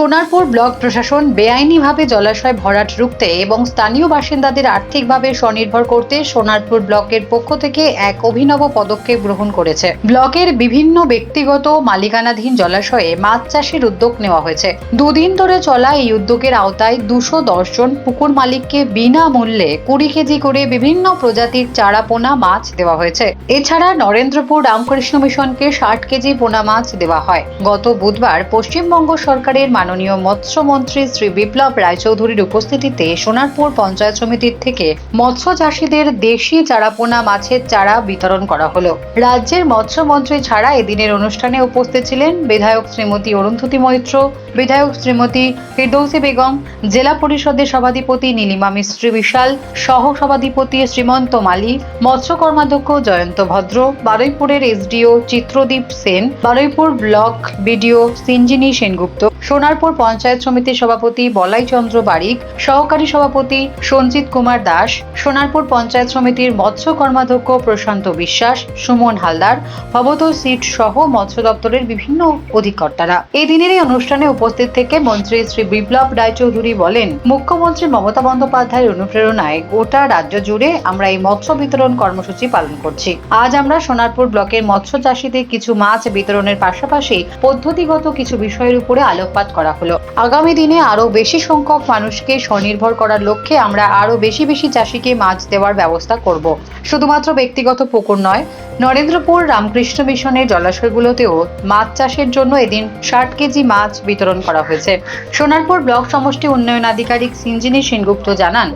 Sonarpur block প্রশাসন বেআইনিভাবে জলাশয় ভরাট রুখতে এবং স্থানীয় বাসিন্দাদের আর্থিকভাবে স্বনির্ভর করতে সোনারপুর ব্লকের পক্ষ থেকে এক অভিনব পদক্ষেপ গ্রহণ করেছে। ব্লকের বিভিন্ন ব্যক্তিগত মালিকানাধীন জলাশয়ে মাছ চাষের উদ্যোগ নেওয়া হয়েছে। দুদিন ধরে চলা এই উদ্যোগের আওতায় দুশো জন পুকুর মালিককে বিনামূল্যে কুড়ি কেজি করে বিভিন্ন প্রজাতির চারা পোনা মাছ দেওয়া হয়েছে। এছাড়া নরেন্দ্রপুর রামকৃষ্ণ মিশনকে ষাট কেজি পোনা মাছ দেওয়া হয়। গত বুধবার পশ্চিমবঙ্গ সরকারের মাননীয় মৎস্যমন্ত্রী শ্রী বিপ্লব রায়চৌধুরীর উপস্থিতিতে সোনারপুর পঞ্চায়েত সমিতির থেকে মৎস্য চাষীদের দেশি চারাপোনা মাছের চারা বিতরণ করা হলো। রাজ্যের মৎস্যমন্ত্রী ছাড়া এদিনের অনুষ্ঠানে উপস্থিত ছিলেন বিধায়ক শ্রীমতী অরুন্ধতী মৈত্র, বিধায়ক শ্রীমতী ফিরদৌসী বেগম, জেলা পরিষদের সভাধিপতি নীলিমা মিস্ত্রি বিশাল, সহ সভাধিপতি শ্রীমন্ত মালি মৎস্য কর্মাধ্যক্ষ Jayanta Bhadra, বারুইপুরের SDO Chitradip Sen, Baruipur block BDO Sinjini Sengupta Sonarpur panchayat সমিতির সভাপতি বলাই চন্দ্র বারিক, সহকারী সভাপতি সঞ্জিত কুমার দাস, সোনারপুর পঞ্চায়েত সমিতির মৎস্য কর্মাধ্যক্ষ প্রশান্ত বিশ্বাস, সুমন হালদার, ভবত সিট সহ মৎস্য দপ্তরের বিভিন্ন অধিকর্তারা। এই দিনের এই অনুষ্ঠানে উপস্থিত থেকে মন্ত্রী শ্রী বিপ্লব রায়চৌধুরী বলেন, মুখ্যমন্ত্রী মমতা বন্দ্যোপাধ্যায়ের অনুপ্রেরণায় গোটা রাজ্য জুড়ে আমরা এই মৎস্য বিতরণ কর্মসূচি পালন করছি। আজ আমরা সোনারপুর ব্লকের মৎস্য চাষীদের কিছু মাছ বিতরণের পাশাপাশি পদ্ধতিগত কিছু বিষয়ের উপরে আলোকপাত করা হলো। আগামী দিনে আরও বেশি সংখ্যক মানুষকে স্বনির্ভর করার লক্ষ্যে আমরা আরও বেশি বেশি চাষিকে মাছ দেওয়ার ব্যবস্থা করব। শুধুমাত্র ব্যক্তিগত পুকুর নয়, নরেন্দ্রপুর রামকৃষ্ণ মিশনের জলাশয়গুলোতেও মাছ চাষের জন্য এদিন ষাট কেজি মাছ বিতরণ করা হয়েছে। সোনারপুর ব্লক সমষ্টি উন্নয়ন আধিকারিক সিঞ্জিনী সেনগুপ্ত জানান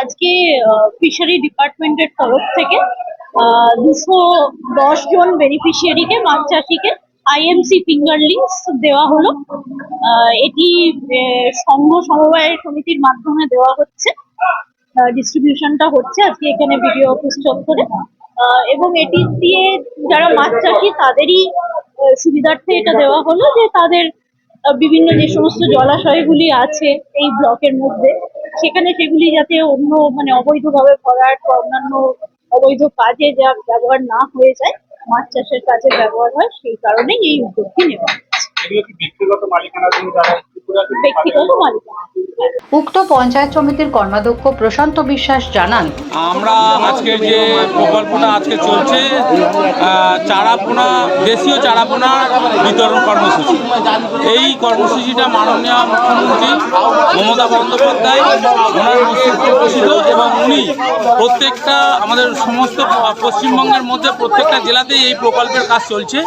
আজকে ফিশারি ডিপার্টমেন্টের তরফ থেকে দুশো দশ জন বেনিফিশিয়ারিকে মাছ চাষিকে আইএমসি ফিঙ্গার লিঙ্কস দেওয়া হলো। এটি সংঘ সমবায় সমিতির মাধ্যমে দেওয়া হচ্ছে। ডিস্ট্রিবিউশনটা হচ্ছে আজকে এখানে ভিডিও অফিস চত্বরে এবং এটি দিয়ে যারা মাছ চাষি, তাদেরই সুবিধার্থে এটা দেওয়া হলো যে তাদের বিভিন্ন যে সমস্ত জলাশয়গুলি আছে এই ব্লকের মধ্যে, সেখানে সেগুলি যাতে অন্য মানে অবৈধভাবে ভরাট বা অন্যান্য অবৈধ কাজে যা ব্যবহার না হয়ে যায় মাছ চাষের কাজে ব্যবহার হয় সেই কারণেই এই উদ্যোগটি নেওয়া ব্যক্তিগত থেকে ব্যক্তিগত মালিকানা। উক্ত পঞ্চায়েত সমিতির কর্মাধ্যক্ষ প্রশান্ত বিশ্বাস জানান, আমরা আজকে যে প্রকল্পটা আজকে চলছে চারাপোনা, দেশীয় চারাপোনা বিতরণ কর্মসূচি। এই কর্মসূচিটা মাননীয় মুখ্যমন্ত্রী মমতা বন্দ্যোপাধ্যায় ওনার উপস্থিত এবং উনি প্রত্যেকটা আমাদের সমস্ত পশ্চিমবঙ্গের মধ্যে প্রত্যেকটা জেলাতেই এই প্রকল্পের কাজ চলছে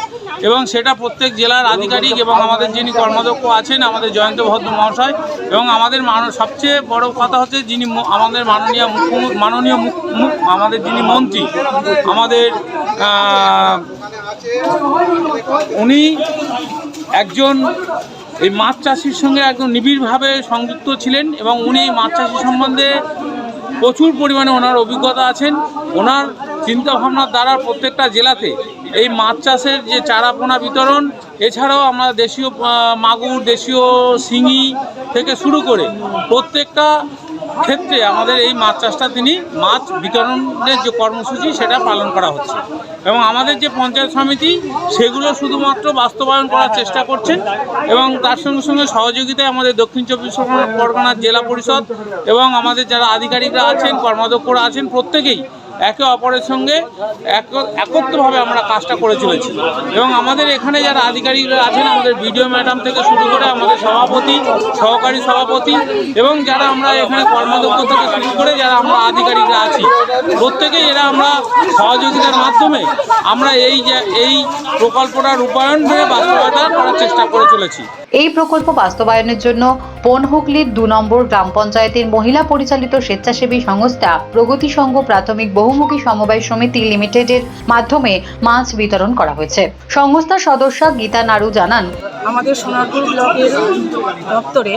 এবং সেটা প্রত্যেক জেলার আধিকারিক এবং আমাদের যিনি কর্মাধ্যক্ষ আছেন, আমাদের জয়ন্ত ভদ্র মহাশয় এবং আমাদের মান সবচেয়ে বড় কথা হচ্ছে যিনি আমাদের মাননীয় মুখ্যমন্ত্রী, মাননীয় আমাদের যিনি মন্ত্রী, আমাদের উনি একজন এই মাছ চাষির সঙ্গে একদম নিবিড়ভাবে সংযুক্ত ছিলেন এবং উনি মাছ চাষি সম্বন্ধে প্রচুর পরিমাণে ওনার অভিজ্ঞতা আছেন। ওনার চিন্তাভাবনার দ্বারা প্রত্যেকটা জেলাতে এই মাছ চাষের যে চারাপোনা বিতরণ এছাড়াও আমরা দেশীয় মাগুর, দেশীয় শিঙি থেকে শুরু করে প্রত্যেকটা ক্ষেত্রে আমাদের এই মাছ চাষটা তিনি মাছ বিতরণের যে কর্মসূচি সেটা পালন করা হচ্ছে। এবং আমাদের যে পঞ্চায়েত সমিতি, সেগুলো শুধুমাত্র বাস্তবায়ন করার চেষ্টা করছেন এবং তার সঙ্গে সঙ্গে সহযোগিতায় আমাদের দক্ষিণ চব্বিশ পরগনা- পরগনার জেলা পরিষদ এবং আমাদের যারা আধিকারিকরা আছেন, কর্মাধ্যক্ষরা আছেন, প্রত্যেকেই একে অপরের সঙ্গে এক- একত্রভাবে আমরা কাজটা করে চলেছি। এবং আমাদের এখানে যারা আধিকারিকরা আছেন, আমাদের বিডিও ম্যাডাম থেকে শুরু করে আমাদের সভাপতি, সহকারী সভাপতি এবং যারা আমরা এখানে কর্মাধ্যক্ষ থেকে শুরু করে যারা আমরা আধিকারিকরা আছি, প্রত্যেকেই এরা আমরা সহযোগিতার মাধ্যমে আমরা এই যে, এই প্রকল্পটা রূপায়ণ হয়ে বাস্তবায়ন করার চেষ্টা করে চলেছি। এই প্রকল্প বাস্তবায়নের জন্য বনহুগলির দু নম্বর গ্রাম পঞ্চায়েতের মহিলা পরিচালিত স্বেচ্ছাসেবী সংস্থা প্রগতি সংঘ প্রাথমিক বহুমুখী সমবায় সমিতি লিমিটেডের মাধ্যমে মাছ বিতরণ করা হয়েছে। সংস্থার সদস্য গীতা নারু জানান, আমাদের সোনারপুর ব্লকের দপ্তরে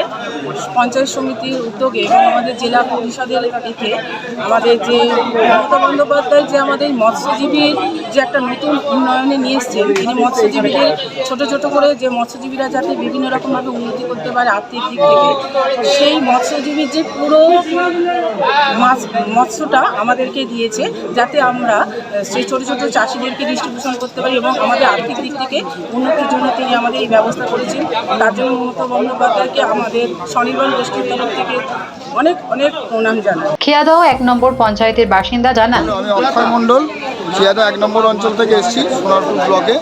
পঞ্চায়েত সমিতির উদ্যোগে এবং আমাদের জেলা পরিষদের এতে আমাদের যে মমতা বন্দ্যোপাধ্যায় যে আমাদের মৎস্যজীবীর যে একটা নতুন উন্নয়নে নিয়ে এসছেন, তিনি মৎস্যজীবীদের ছোট ছোট করে যে মৎস্যজীবীরা যাতে বিভিন্ন রকমভাবে উন্নতি করতে পারে আর্থিক দিক থেকে, সেই মৎস্যজীবীর যে পুরো মাছ, মৎস্যটা আমাদেরকে দিয়েছে যাতে আমরা, সেই ছোট ছোট চাষিদেরকে ডিস্ট্রিবিউশন করতে পারি এবং আমাদের আর্থিক দিক থেকে উন্নতির জন্য তিনি আমাদের এই ব্যবস্থা করেছেন। তার জন্য মমতা বন্দ্যোপাধ্যায়কে আমাদের স্বনির্ভর গোষ্ঠীর তরফ থেকে অনেক অনেক প্রণাম জানাই। খিয়াদহ এক নম্বর পঞ্চায়েতের বাসিন্দা জানান। আমি অক্ষয় মণ্ডল খিয়াদহ এক নম্বর অঞ্চল থেকে এসেছি সোনারপুর ব্লকে।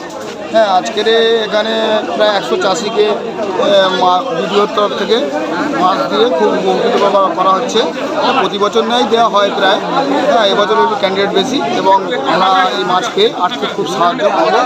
হ্যাঁ আজকের এখানে প্রায় একশো চাষিকে ভিডিওর তরফ থেকে মাছ দিয়ে খুব উপকৃত করা- হচ্ছে। প্রতি বছর ন্যায় দেওয়া হয় প্রায়। হ্যাঁ এবছর একটু ক্যান্ডিডেট বেশি এবং আমরা এই মাছ পেয়ে আর্থিক খুব সাহায্য পাবো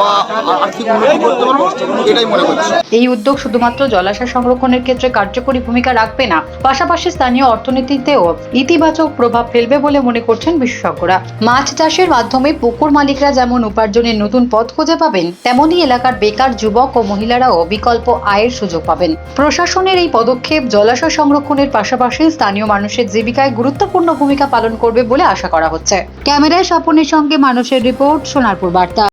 বা আর্থিক উন্নতি করতে পারব, এটাই মনে করছি। এই উদ্যোগ শুধুমাত্র জলাশয় সংরক্ষণের ক্ষেত্রে কার্যকরী ভূমিকা রাখবে না, পাশাপাশি স্থানীয় অর্থনীতিতেও ইতিবাচক প্রভাব ফেলবে বলে মনে করছেন বিশেষজ্ঞরা। মাছ চাষের মাধ্যমে পুকুর মালিকরা যেমন উপার্জনের নতুন পথ খুঁজে পাবেন তেমনি এলাকার বেকার যুবক ও মহিলারাও বিকল্প আয়ের সুযোগ পাবেন। প্রশাসনের এই পদক্ষেপ জলাশয় সংরক্ষণের পাশাপাশি স্থানীয় মানুষের জীবিকায় গুরুত্বপূর্ণ ভূমিকা পালন করবে বলে আশা করা হচ্ছে। ক্যামেরায় স্বপনের সঙ্গে মানুষের রিপোর্ট, সোনারপুর বার্তা।